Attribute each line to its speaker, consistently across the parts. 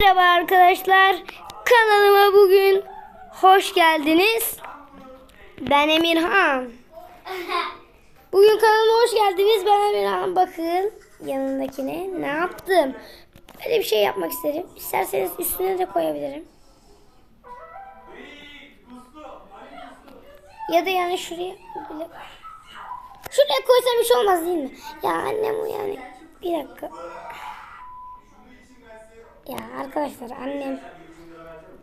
Speaker 1: Merhaba arkadaşlar. Kanalıma bugün hoş geldiniz. Ben Emirhan. Bugün kanalıma hoş geldiniz. Ben Emirhan. Bakın yanındakine ne yaptım. Böyle bir şey yapmak isterim. İsterseniz üstüne de koyabilirim. Ya da yani şuraya bile Şuraya koysam hiç olmaz değil mi? Ya annem o yani. Bir dakika. Ya arkadaşlar annem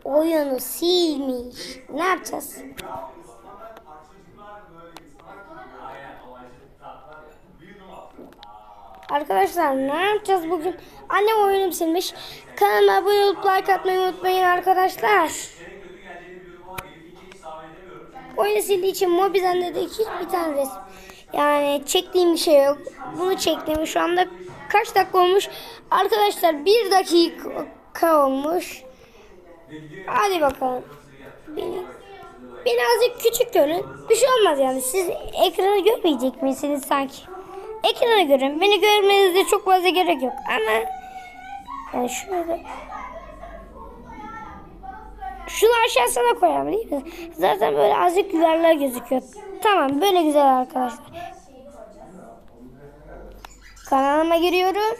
Speaker 1: oyunu silmiş. Ne yapacağız? Arkadaşlar ne yapacağız bugün? Annem oyunu silmiş. Kanalıma abone olup like atmayı unutmayın arkadaşlar. Oyunu sildiği için Mobizen dedi ki bir tane resim. Yani çektiğim bir şey yok. Bunu çektim. Şu anda kaç dakika olmuş? Arkadaşlar bir dakika olmuş. Hadi bakalım. Beni, beni azıcık küçük görün. Bir şey olmaz yani. Siz ekranı görmeyecek misiniz sanki? Ekranı görün. Beni görmenize çok fazla gerek yok. Ama yani şöyle şunu aşağısına koyalım değil mi? Zaten böyle azıcık yuvarlar gözüküyor. Tamam böyle güzel arkadaşlar. Kanalıma giriyorum.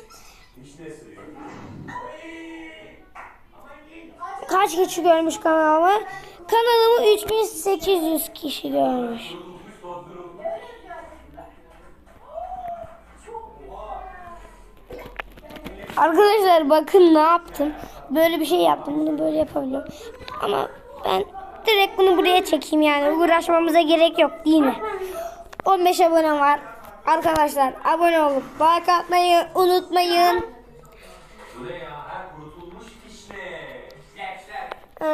Speaker 1: Kaç kişi görmüş kanalımı? Kanalımı 3800 kişi görmüş. Arkadaşlar bakın ne yaptım. Böyle bir şey yaptım. Bunu böyle yapabiliyorum. Ama ben direkt bunu buraya çekeyim yani. Uğraşmamıza gerek yok değil mi? 15 abone var. Arkadaşlar abone olup like atmayı unutmayın. Ee,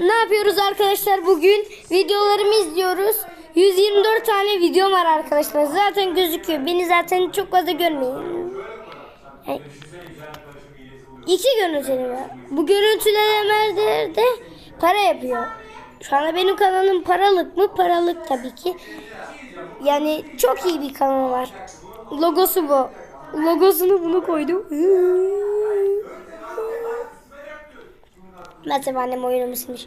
Speaker 1: ne yapıyoruz arkadaşlar bugün? Videolarımı izliyoruz. 124 tane video var arkadaşlar. Zaten gözüküyor. Beni zaten çok fazla görmeyin. İki görüntüleme var. Bu görüntülemelerde de para yapıyor. Şu anda benim kanalım paralık mı? Paralık tabii ki. Yani çok iyi bir kanal var. Logosu bu. Logosunu bunu koydum. Mesela annem oyunumu silmiş.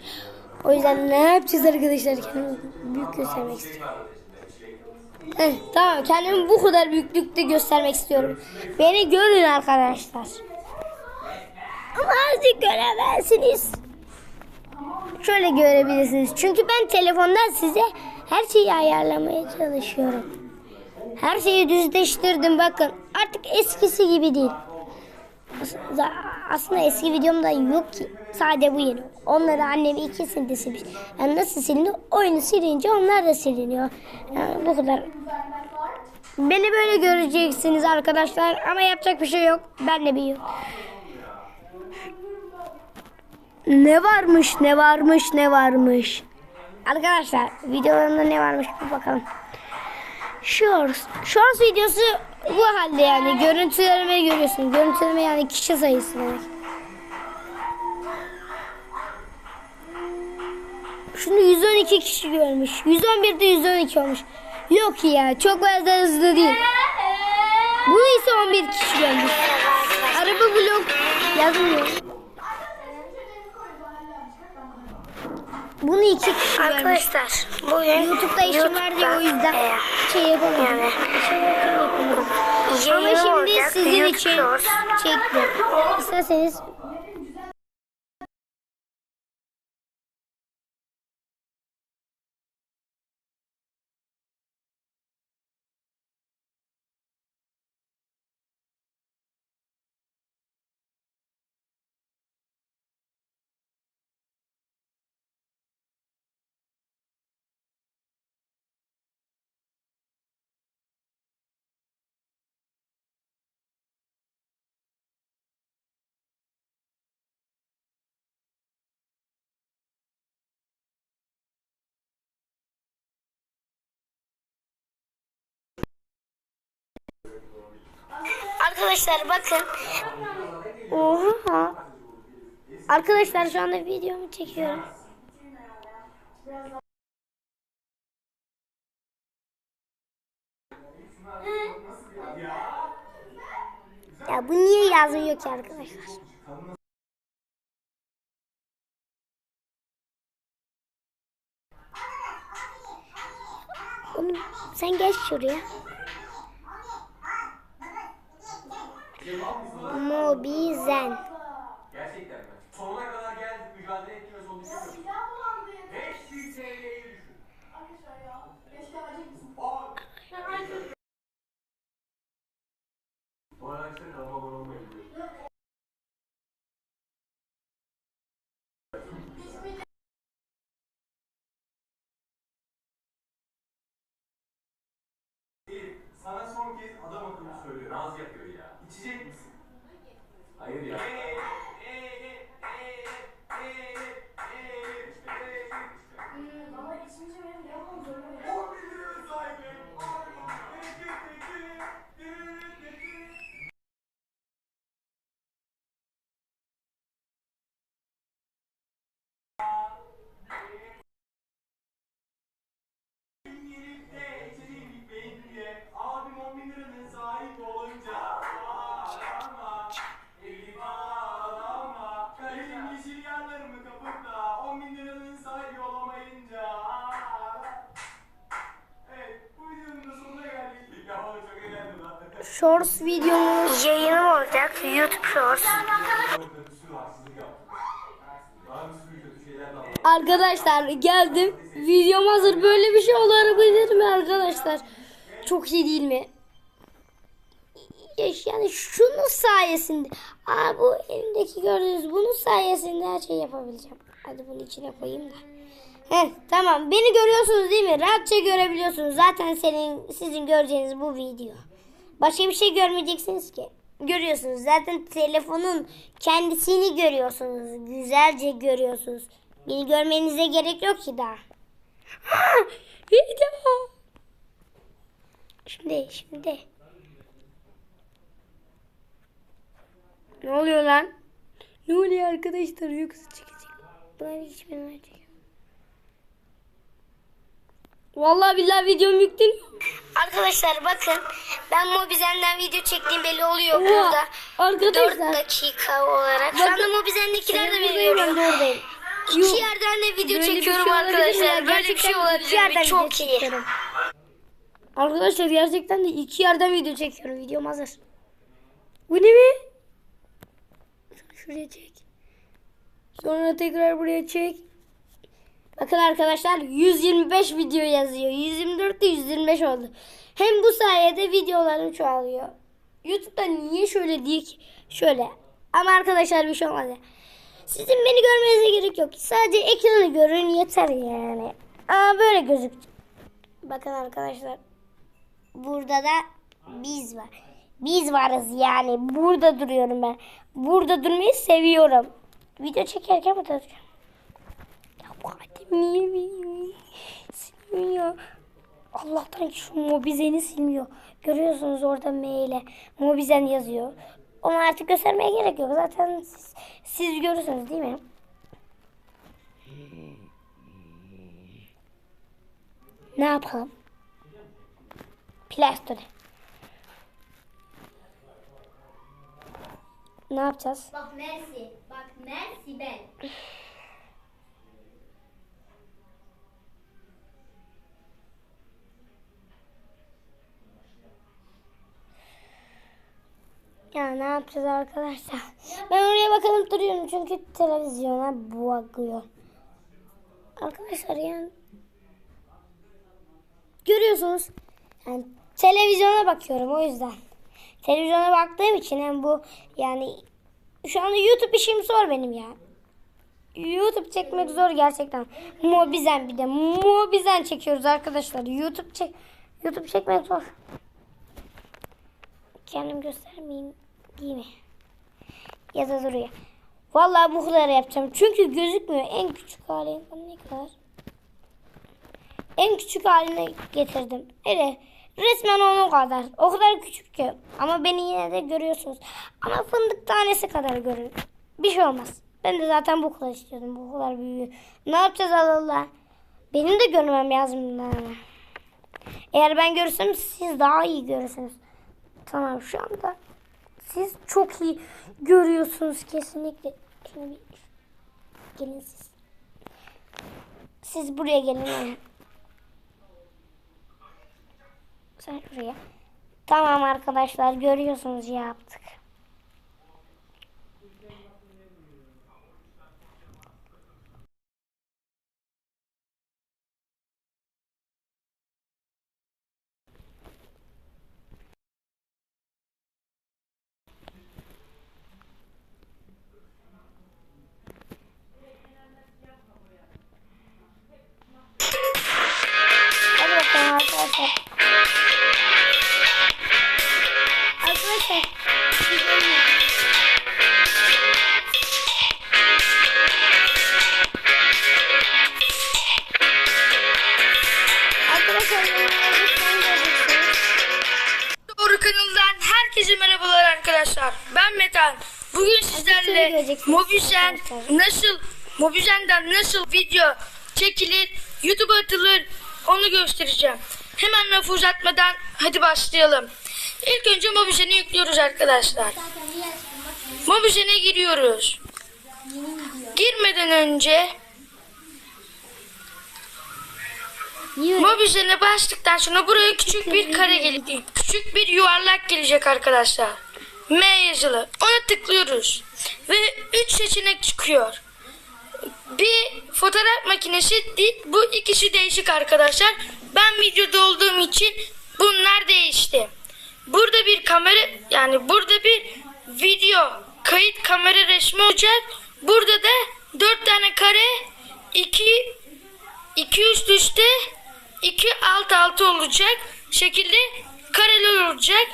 Speaker 1: O yüzden ne yapacağız arkadaşlar? Kendimi büyük göstermek istiyorum. Heh, tamam kendimi bu kadar büyüklükte göstermek istiyorum. Beni görün arkadaşlar. Ama azıcık göremezsiniz. Şöyle görebilirsiniz. Çünkü ben telefondan size her şeyi ayarlamaya çalışıyorum. Her şeyi düzleştirdim bakın. Artık eskisi gibi değil. Aslında, aslında eski videomda yok ki. Sadece bu yeni. Onları annem ikisini de silmiş. Yani nasıl siliniyor? Oyunu silince onlar da siliniyor. Yani bu kadar. Beni böyle göreceksiniz arkadaşlar. Ama yapacak bir şey yok. Ben de biliyorum. Ne varmış, ne varmış, ne varmış. Arkadaşlar videolarımda ne varmış bir bakalım. Shorts. Shorts videosu bu halde yani. Görüntülerimi görüyorsun. Görüntüleme yani kişi sayısı demek. Şunu 112 kişi görmüş. 111'de 112 olmuş. Yok ya çok fazla hızlı değil. Bunu ise 11 kişi görmüş. Araba vlog yazmıyor. Bunu iki kişi.
Speaker 2: Arkadaşlar bugün
Speaker 1: YouTube'da işim var diye o yüzden
Speaker 2: eğer
Speaker 1: şey yapamadım.
Speaker 2: Yani.
Speaker 1: Şey yapamadım. Ama şimdi
Speaker 2: olacak,
Speaker 1: sizin
Speaker 2: YouTube
Speaker 1: için çektim. İsterseniz Arkadaşlar bakın. Oha. Arkadaşlar şu anda videomu çekiyorum. Ya bu niye yazmıyor ki arkadaşlar? Oğlum sen geç şuraya. Mobizen.
Speaker 2: Gerçekten mi? Sonuna kadar geldik, mücadele ettik ve yapıyoruz. 500 TL'yi düşün. Elif, Sana son kez adam akıllı söylüyorum. Naz yapıyor ya. İçecek misin? Hayır ya. Abim
Speaker 1: Shorts videomuz yayını olacak. YouTube Shorts. Arkadaşlar geldim. Videom hazır. Böyle bir şey olabilir mi arkadaşlar? Çok iyi değil mi? Yani şunun sayesinde. Aa bu elimdeki gördüğünüz bunun sayesinde her şeyi yapabileceğim. Hadi bunu içine koyayım da. Heh, tamam. Beni görüyorsunuz değil mi? Rahatça görebiliyorsunuz. Zaten senin sizin göreceğiniz bu video. Başka bir şey görmeyeceksiniz ki. Görüyorsunuz. Zaten telefonun kendisini görüyorsunuz. Güzelce görüyorsunuz. Beni görmenize gerek yok ki daha. Video. Şimdi, şimdi. Ne oluyor lan? Ne oluyor arkadaşlar? Yoksa çıkacak. Bunlar hiç benim. Vallahi billahi videom yükleniyor. Arkadaşlar bakın ben Mobizen'den video çektiğim belli oluyor burada.
Speaker 3: Arkadaşlar.
Speaker 1: 4 dakika olarak. Şu anda Mobizen'dekiler de veriyorum. İki
Speaker 3: Yok.
Speaker 1: yerden de video
Speaker 3: Böyle
Speaker 1: çekiyorum
Speaker 3: şey mi
Speaker 1: arkadaşlar. Böyle bir şey olabilir mi? Çok iyi.
Speaker 3: çekiyorum. Arkadaşlar gerçekten de iki yerden video çekiyorum. Videom hazır. Bu ne be? Şuraya çek. Sonra tekrar buraya çek.
Speaker 1: Bakın arkadaşlar 125 video yazıyor. 124 de 125 oldu. Hem bu sayede videolarım çoğalıyor. YouTube'da niye şöyle değil ki? Şöyle. Ama arkadaşlar bir şey olmadı. Sizin beni görmenize gerek yok. Sadece ekranı görün yeter yani. Ama böyle gözük. Bakın arkadaşlar. Burada da biz var. Biz varız yani. Burada duruyorum ben. Burada durmayı seviyorum. Video çekerken burada duruyorum. Adam niye beni silmiyor? Allah'tan şu Mobizen'i silmiyor. Görüyorsunuz orada maile. Mobizen yazıyor. Onu artık göstermeye gerek yok. Zaten siz, siz görürsünüz değil mi? Ne yapalım? Play Store. Ne yapacağız?
Speaker 4: Bak Mersi. Bak Mersi ben.
Speaker 1: Ya ne yapacağız arkadaşlar? Ben oraya bakalım duruyorum çünkü televizyona bakıyor. Arkadaşlar yani görüyorsunuz. Yani televizyona bakıyorum o yüzden. Televizyona baktığım için hem bu yani şu anda YouTube işim zor benim ya. YouTube çekmek zor gerçekten. Mobizen bir de Mobizen çekiyoruz arkadaşlar. YouTube çek YouTube çekmek zor. Kendim göstermeyeyim mi? Ya da duruyor. Vallahi bu kadar yapacağım. Çünkü gözükmüyor. En küçük hali ne kadar? En küçük haline getirdim. Öyle resmen onun kadar. O kadar küçük ki. Ama beni yine de görüyorsunuz. Ama fındık tanesi kadar görün. Bir şey olmaz. Ben de zaten bu kadar istiyordum. Bu kadar büyüğü. Ne yapacağız Allah? Benim de görmem lazım. yani. Eğer ben görürsem siz daha iyi görürsünüz. Tamam şu anda Siz çok iyi görüyorsunuz kesinlikle. Bir gelin siz. Siz buraya gelin. Sen şuraya. Tamam arkadaşlar görüyorsunuz yaptık. Arkadaşlar. Arkadaşlar.
Speaker 3: Doğru kanalından herkese merhabalar arkadaşlar. Ben Metan. Bugün sizlerle Mobizen nasıl Mobizen'den nasıl video çekilir, YouTube'a atılır onu göstereceğim. Hemen lafı uzatmadan hadi başlayalım. İlk önce Mobizen'i yüklüyoruz arkadaşlar. Mobizen'e giriyoruz. Girmeden önce? Mobizen'e bastıktan sonra buraya küçük bir kare gelecek. Küçük bir yuvarlak gelecek arkadaşlar. M yazılı. Ona tıklıyoruz. Ve 3 seçenek çıkıyor. Bir fotoğraf makinesi. Bu ikisi değişik arkadaşlar. Ben videoda olduğum için bunlar değişti. Burada bir kamera yani burada bir video kayıt kamera resmi olacak. Burada da 4 tane kare 2 2 üst üste 2 alt alta olacak şekilde kareli olacak.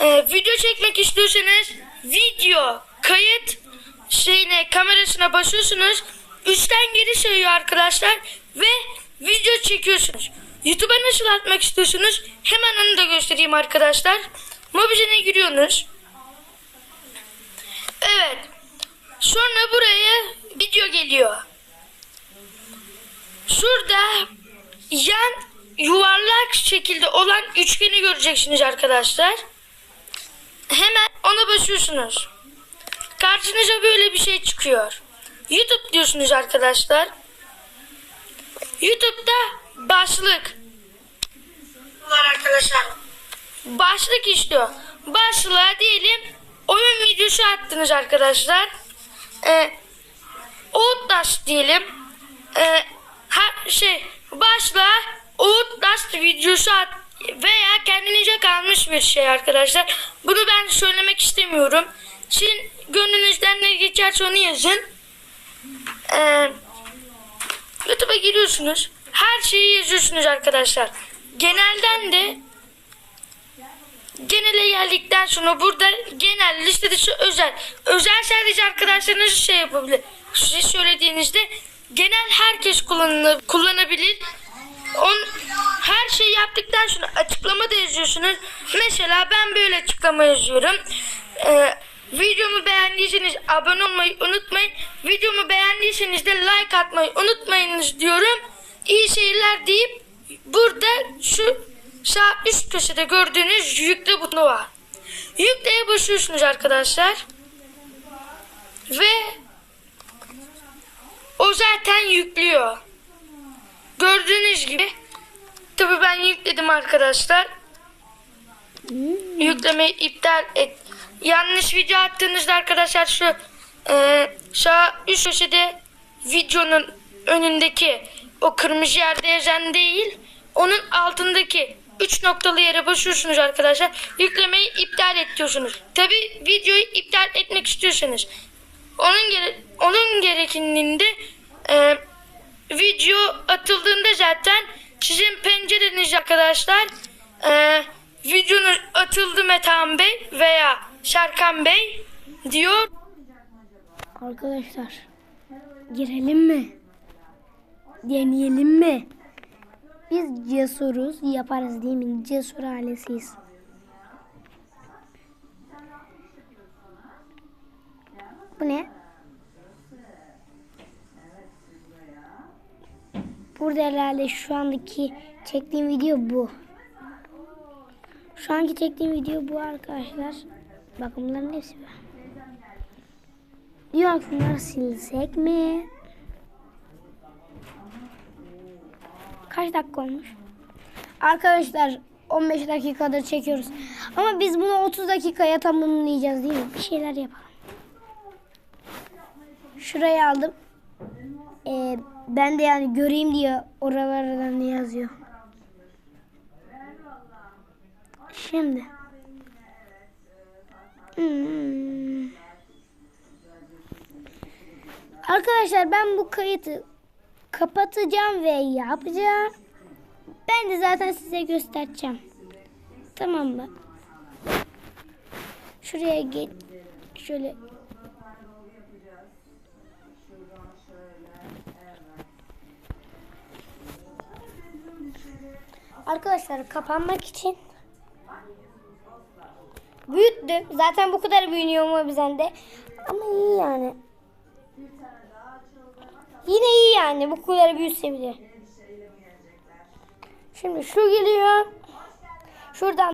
Speaker 3: Ee, video çekmek istiyorsanız video kayıt şeyine kamerasına basıyorsunuz. Üstten geri sayıyor arkadaşlar ve video çekiyorsunuz. YouTube'a nasıl atmak istiyorsunuz? Hemen onu da göstereyim arkadaşlar. Mobizen'e giriyorsunuz. Evet. Sonra buraya video geliyor. Şurada yan yuvarlak şekilde olan üçgeni göreceksiniz arkadaşlar. Hemen ona basıyorsunuz. Karşınıza böyle bir şey çıkıyor. YouTube diyorsunuz arkadaşlar. YouTube'da başlık var arkadaşlar. Başlık istiyor. Başlığa diyelim oyun videosu attınız arkadaşlar. Ee, Outlast diyelim. Ee, ha, şey başla Outlast videosu at veya kendinize kalmış bir şey arkadaşlar. Bunu ben söylemek istemiyorum. Sizin gönlünüzden ne geçerse onu yazın. Ee, YouTube'a giriyorsunuz. Her şeyi yazıyorsunuz arkadaşlar. Genelden de genele geldikten sonra burada genel liste dışı özel. Özel sadece arkadaşlarınız şey yapabilir. Size söylediğinizde genel herkes kullanılır, kullanabilir. On, her şeyi yaptıktan sonra açıklama da yazıyorsunuz. Mesela ben böyle açıklama yazıyorum. Ee, videomu beğendiyseniz abone olmayı unutmayın. Videomu beğendiyseniz de like atmayı unutmayınız diyorum. İyi seyirler deyip burada şu sağ üst köşede gördüğünüz yükle butonu var. Yükleye basıyorsunuz arkadaşlar. Ve o zaten yüklüyor. Gördüğünüz gibi tabi ben yükledim arkadaşlar. Yüklemeyi iptal et. Yanlış video attığınızda arkadaşlar şu e, sağ üst köşede videonun önündeki o kırmızı yerde yazan değil onun altındaki 3 noktalı yere basıyorsunuz arkadaşlar. Yüklemeyi iptal et diyorsunuz. Tabi videoyu iptal etmek istiyorsanız onun gere onun gerekinliğinde e, video atıldığında zaten sizin pencereniz arkadaşlar e, videonuz atıldı Metehan Bey veya Serkan Bey diyor.
Speaker 1: Arkadaşlar girelim mi? Deneyelim mi? Biz cesuruz yaparız değil mi? Cesur ailesiyiz. Bu ne? Burada herhalde şu andaki çektiğim video bu. Şu anki çektiğim video bu arkadaşlar. Bakın bunların hepsi var. Yok şunları silsek mi? Kaç dakika olmuş? Arkadaşlar 15 dakikadır çekiyoruz. Ama biz bunu 30 dakikaya tamamlayacağız değil mi? Bir şeyler yapalım. Şurayı aldım. Ee, ben de yani göreyim diye oralardan yazıyor. Şimdi. Hmm. Arkadaşlar ben bu kayıtı kapatacağım ve yapacağım. Ben de zaten size göstereceğim. Tamam mı? Şuraya git. Şöyle. Arkadaşlar kapanmak için büyüttü. Zaten bu kadar büyünüyor mu bizden de. Ama iyi yani. Yine iyi yani bu kadar büyütse bile. Şimdi şu geliyor. Şuradan